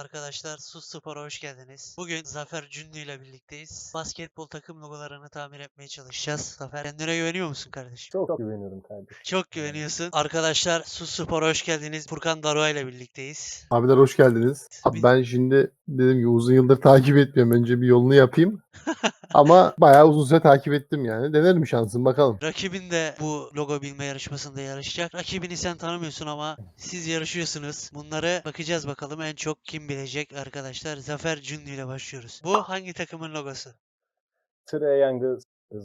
Arkadaşlar Sus Spor'a hoş geldiniz. Bugün Zafer Cünlü ile birlikteyiz. Basketbol takım logolarını tamir etmeye çalışacağız. Zafer kendine güveniyor musun kardeşim? Çok güveniyorum kardeşim. Çok güveniyorsun. Arkadaşlar Sus Spor'a hoş geldiniz. Furkan Darua ile birlikteyiz. Abiler hoş geldiniz. Abi ben şimdi dedim ki uzun yıldır takip etmiyorum. Önce bir yolunu yapayım. Ama bayağı uzun süre takip ettim yani. Denerim şansım bakalım. Rakibin de bu logo bilme yarışmasında yarışacak. Rakibini sen tanımıyorsun ama siz yarışıyorsunuz. Bunları bakacağız bakalım en çok kim bilecek arkadaşlar. Zafer Cünlü ile başlıyoruz. Bu hangi takımın logosu? Trey Young'ı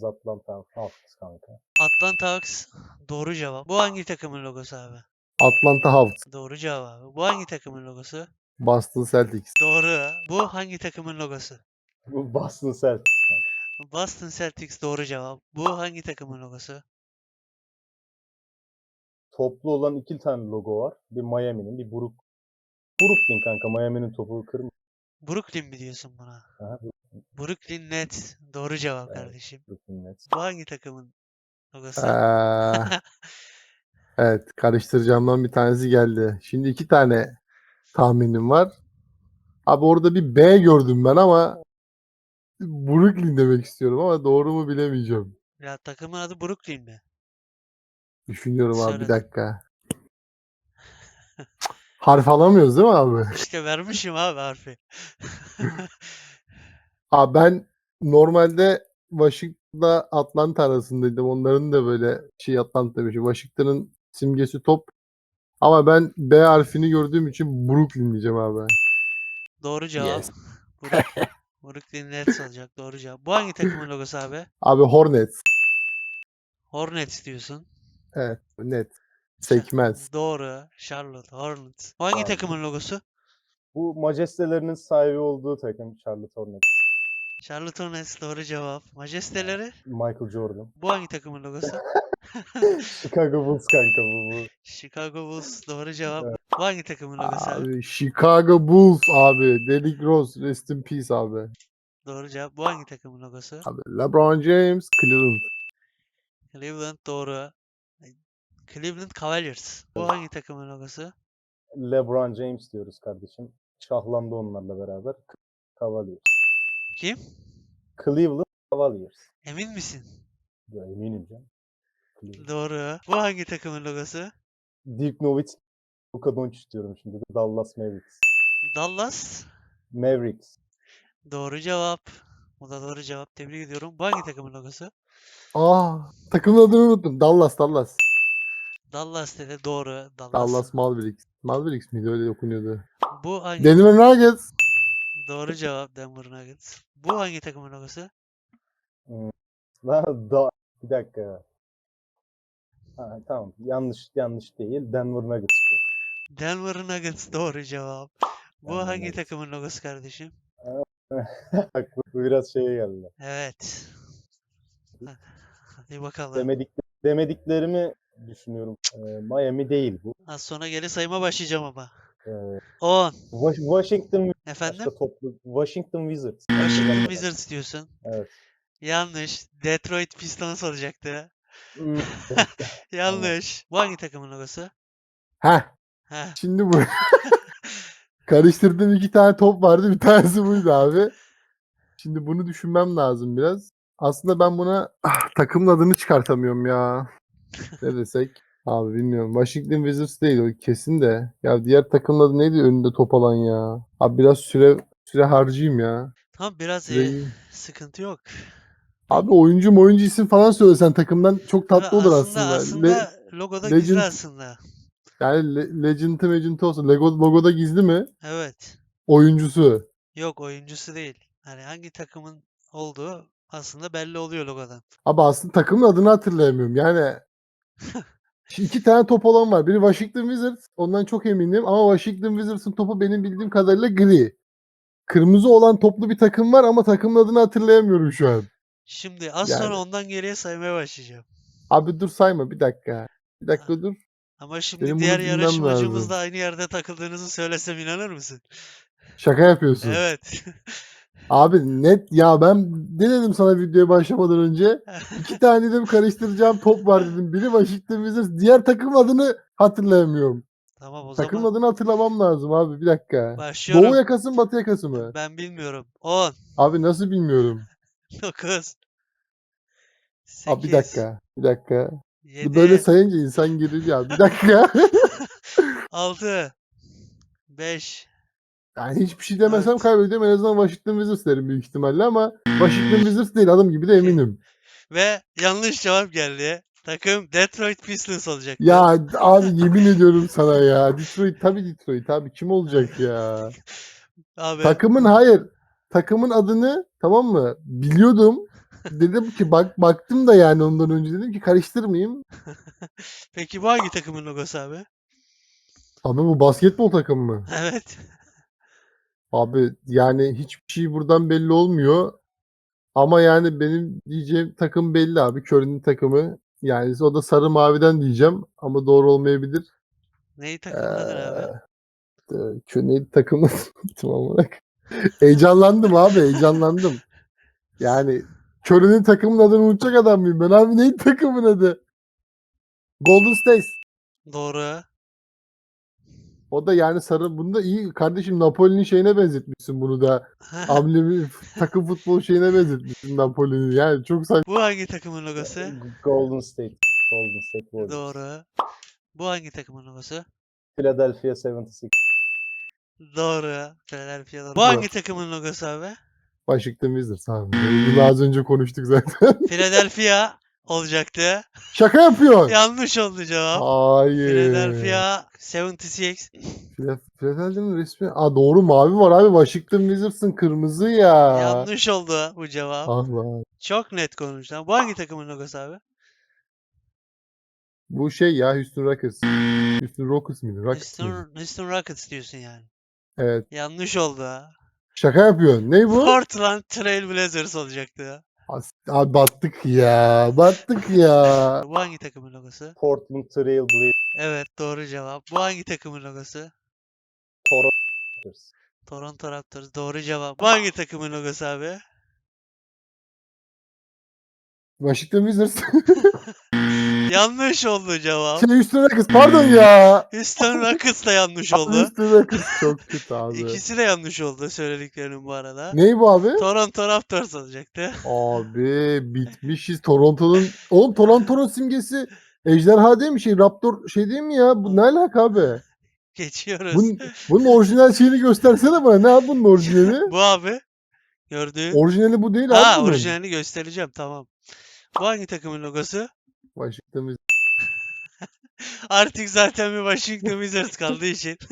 Atlanta Hawks kanka. Atlanta Hawks. Doğru cevap. Bu hangi takımın logosu abi? Atlanta Hawks, Doğru cevap abi. Bu hangi takımın logosu? Boston Celtics. Doğru. Bu hangi takımın logosu? Bu Boston Celtics. Boston Celtics doğru cevap. Bu hangi takımın logosu? Toplu olan iki tane logo var. Bir Miami'nin, bir Brook. Brooklyn kanka. Miami'nin topu kırmızı. Brooklyn mi diyorsun buna? Aha, Brooklyn Nets. Doğru cevap Evet. kardeşim. Brooklyn Nets. Bu hangi takımın logosu? Ee, evet karıştıracağımdan bir tanesi geldi. Şimdi iki tane tahminim var. Abi orada bir B gördüm ben ama Brooklyn demek istiyorum ama doğru mu bilemeyeceğim. ya takımın adı Brooklyn mi? Düşünüyorum abi Söyle. bir dakika. Harf alamıyoruz değil mi abi? İşte vermişim abi harfi. Abi ben normalde Washington'la Atlanta arasındaydım. Onların da böyle şey Atlanta demişim. Washington'ın simgesi top. Ama ben B harfini gördüğüm için Brooklyn diyeceğim abi. Doğru cevap. Yes. Brooklyn Nets olacak. Doğru cevap. Bu hangi takımın logosu abi? Abi Hornets. Hornets diyorsun. Evet net. Sekmez. Doğru. Charlotte Hornets. Bu hangi Abi. takımın logosu? Bu majestelerinin sahibi olduğu takım Charlotte Hornets. Charlotte Hornets doğru cevap. Majesteleri? Michael Jordan. Bu hangi takımın logosu? Chicago Bulls kanka bu. bu. Chicago Bulls doğru cevap. Evet. Bu hangi takımın logosu abi? Abi Chicago Bulls abi. Derrick Rose. Rest in peace abi. Doğru cevap. Bu hangi takımın logosu? Abi LeBron James. Cleveland. Cleveland doğru. Cleveland Cavaliers. Bu hangi takımın logosu? LeBron James diyoruz kardeşim. Şahlandı onlarla beraber. Cavaliers. Kim? Cleveland Cavaliers. Emin misin? Ya eminim canım. Cleveland. Doğru. Bu hangi takımın logosu? Dirk Nowitzki, Luka Doncic diyorum şimdi. Dallas Mavericks. Dallas. Mavericks. Doğru cevap. Bu da doğru cevap. Tebrik ediyorum. Bu hangi takımın logosu? Aa, takımın adını unuttum. Dallas, Dallas. Dallas dedi. Doğru. Dallas. Dallas Mavericks. Mavericks miydi öyle okunuyordu. Bu hangi? Denver Nuggets. Doğru cevap Denver Nuggets. Bu hangi takımın logosu? Lan da bir dakika. Ha, tamam. Yanlış yanlış değil. Denver Nuggets bu. Denver Nuggets doğru cevap. Bu Denver hangi Nuggets. takımın logosu kardeşim? Bu biraz şeye geldi. Evet. Hadi bakalım. Demedik, demediklerimi düşünüyorum. Ee, Miami değil bu. Az sonra geri sayıma başlayacağım ama. Ee, 10. Wash- Washington Efendim? toplu Washington Wizards. Washington Wizards diyorsun. Evet. Yanlış. Detroit Pistons olacaktı. Yanlış. Bu hangi takımın logosu? Heh, Heh. şimdi bu. Karıştırdığım iki tane top vardı. Bir tanesi buydu abi. Şimdi bunu düşünmem lazım biraz. Aslında ben buna ah, takımın adını çıkartamıyorum ya. Ne desek? Abi bilmiyorum. Washington Wizards değil o kesin de. Ya diğer takımın adı neydi önünde top alan ya? Abi biraz süre süre harcayayım ya. Tamam biraz e, Süreyi- sıkıntı yok. Abi oyuncu oyuncu isim falan söylesen takımdan çok tatlı olur aslında. aslında. Le- logoda gizli Legend- aslında. Yani Le- Legend'ı Megent'ı olsa Lego, logoda gizli mi? Evet. Oyuncusu. Yok oyuncusu değil. Hani hangi takımın olduğu aslında belli oluyor logodan. Abi aslında takımın adını hatırlayamıyorum. Yani Şimdi iki tane top olan var. Biri Washington Wizards. Ondan çok eminim. Ama Washington Wizards'ın topu benim bildiğim kadarıyla gri. Kırmızı olan toplu bir takım var ama takımın adını hatırlayamıyorum şu an. Şimdi az Yani- sonra ondan geriye saymaya başlayacağım. Abi dur sayma bir dakika. Bir dakika dur. Ama şimdi Benim bunu diğer bilmem yarışmacımızla aynı yerde takıldığınızı söylesem inanır mısın? Şaka yapıyorsun. Evet. Abi net ya ben ne dedim sana videoya başlamadan önce? İki tane dedim karıştıracağım top var dedim. Biri Washington Wizards. Diğer takım adını hatırlayamıyorum. Tamam o Takım zaman adını hatırlamam lazım abi bir dakika. Başlıyorum. Doğu yakası mı batı yakası mı? Ben bilmiyorum. 10, Abi nasıl bilmiyorum. 9, Abi bir 8, dakika. Bir dakika. 7, Böyle sayınca insan gelir ya. Bir dakika. 6, 5, Yani hiçbir şey demesem Evet. kaybediyorum. En azından Washington Wizards derim büyük ihtimalle ama Washington Wizards değil adım gibi de eminim. ve yanlış cevap geldi. Takım Detroit Pistons olacaktı. Ya abi yemin ediyorum sana ya. Detroit tabii Detroit abi kim olacak ya? Abi Takımın hayır. Takımın adını tamam mı? Biliyordum. Dedim ki bak baktım da yani ondan önce dedim ki karıştırmayayım. peki bu hangi takımın logosu abi? Abi bu basketbol takımı mı? Evet. Abi yani hiçbir şey buradan belli olmuyor. Ama yani benim diyeceğim takım belli abi. Curry'nin takımı. Yani o da sarı maviden diyeceğim ama doğru olmayabilir. Neyi takımdadır abi? Curry'nin takımı unuttum olarak. heyecanlandım abi heyecanlandım. Yani Curry'nin takımın adını unutacak adam mıyım ben abi neyin takımın adı? Golden State. Doğru. O da yani sarı. Bunu da iyi kardeşim Napoli'nin şeyine benzetmişsin bunu da. Amblemi takım futbol şeyine benzetmişsin Napoli'nin. Yani çok saçma. bu hangi takımın logosu? Golden State. Golden State Warriors. Doğru. Bu hangi takımın logosu? Philadelphia 76. Doğru. Philadelphia'da. Bu hangi takımın logosu abi? Washington Wizards abi. Bunu az önce konuştuk zaten. Philadelphia olacaktı. Şaka yapıyor. Yanlış oldu cevap. Hayır. Philadelphia 76. Phila- Philadelphia'nın resmi. Aa doğru mavi var abi. Washington Wizards'ın kırmızı ya. Yanlış oldu bu cevap. Ah lan. Çok net konuştum. Bu hangi takımın logosu abi? Bu şey ya Houston Rockets. Houston Rockets miydi? Rockets miydi? Houston, Houston Rockets diyorsun yani. Evet. Yanlış oldu. Şaka yapıyorsun. Ne bu? Portland Trail Blazers olacaktı. As- Abi battık ya. Battık ya. Bu hangi takımın logosu? Portland Trail Blazers. Evet doğru cevap. Bu hangi takımın logosu? Toronto Raptors. Toronto Raptors. Doğru cevap. Bu hangi takımın logosu abi? Washington Wizards. Yanlış oldu cevap. şey Houston Rockets. Pardon ya. Houston Rockets da yanlış oldu. Houston Rockets çok kötü abi. İkisi de yanlış oldu söylediklerinin bu arada. Ney bu abi? Toronto Raptors olacaktı. Abi bitmişiz. Toronto'nun... Oğlum Toronto'nun simgesi ejderha değil mi? Şey Raptor şey değil mi ya? Bu ne alaka abi? Geçiyoruz. Bunun, bunun orijinal şeyini göstersene bana. Ne abi bunun orijinali? Bu abi. Gördüğün. Orijinali bu değil Ha abi bunun. orijinalini göstereceğim tamam. Bu hangi takımın logosu? Washington Wizards. Artık zaten bir Washington Wizards kaldığı için.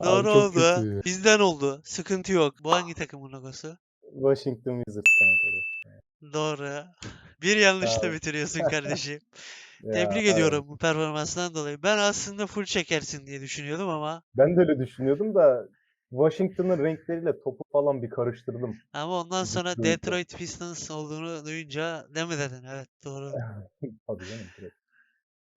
Abi Doğru çok oldu. kötü ya. Bizden oldu. Sıkıntı yok. Bu hangi takımın logosu? Washington Wizards kanka. Doğru. Bir yanlışla bitiriyorsun kardeşim. Ya, Tebrik evet. ediyorum bu performansından dolayı. Ben aslında full çekersin diye düşünüyordum ama Ben de öyle düşünüyordum da Washington'ın renkleriyle topu falan bir karıştırdım. ama ondan sonra. Detroit Pistons olduğunu duyunca ne mi dedin? Evet doğru. Tabii canım. direkt.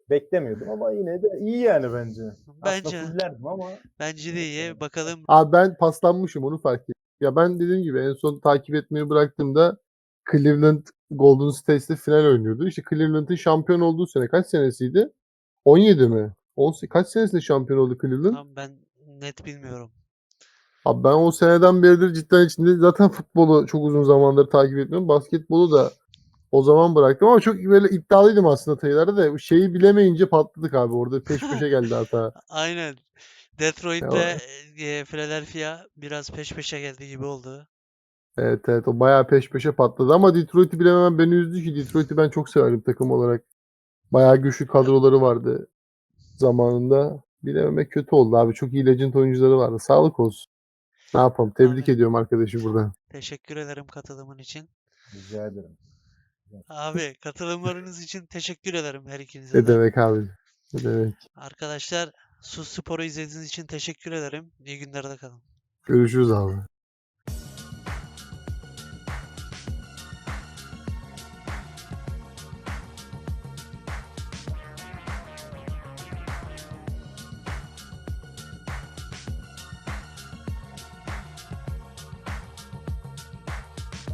Beklemiyordum ama yine de iyi yani bence. Bence Aslında ama bence de iyi. Bakalım Abi ben paslanmışım onu fark ettim. Ya ben dediğim gibi en son takip etmeyi bıraktığımda Cleveland Golden State'le final oynuyordu. İşte Cleveland'ın şampiyon olduğu sene kaç senesiydi? 17 mi? 18, kaç senesinde şampiyon oldu Cleveland? tam ben net bilmiyorum. Abi ben o seneden beridir cidden içinde zaten futbolu çok uzun zamandır takip etmiyorum. Basketbolu da o zaman bıraktım ama çok böyle iddialıydım aslında sayılarda da şeyi bilemeyince patladık abi orada peş peşe geldi hata. Aynen. Detroit Ya ve e, Philadelphia biraz peş peşe geldi gibi oldu. Evet evet o bayağı peş peşe patladı ama Detroit'i bilememem beni üzdü ki Detroit'i ben çok severim takım olarak. Bayağı güçlü kadroları vardı zamanında. Bilememek kötü oldu abi. Çok iyi legend oyuncuları vardı. Sağlık olsun. Ne yapalım? Tebrik Aynen. ediyorum arkadaşı buradan. Teşekkür ederim katılımın için. rica ederim. Abi katılımlarınız için teşekkür ederim her ikinize Ne de. demek abi? Ne demek? Arkadaşlar Sus Spor'u izlediğiniz için teşekkür ederim. İyi günlerde kalın. Görüşürüz abi.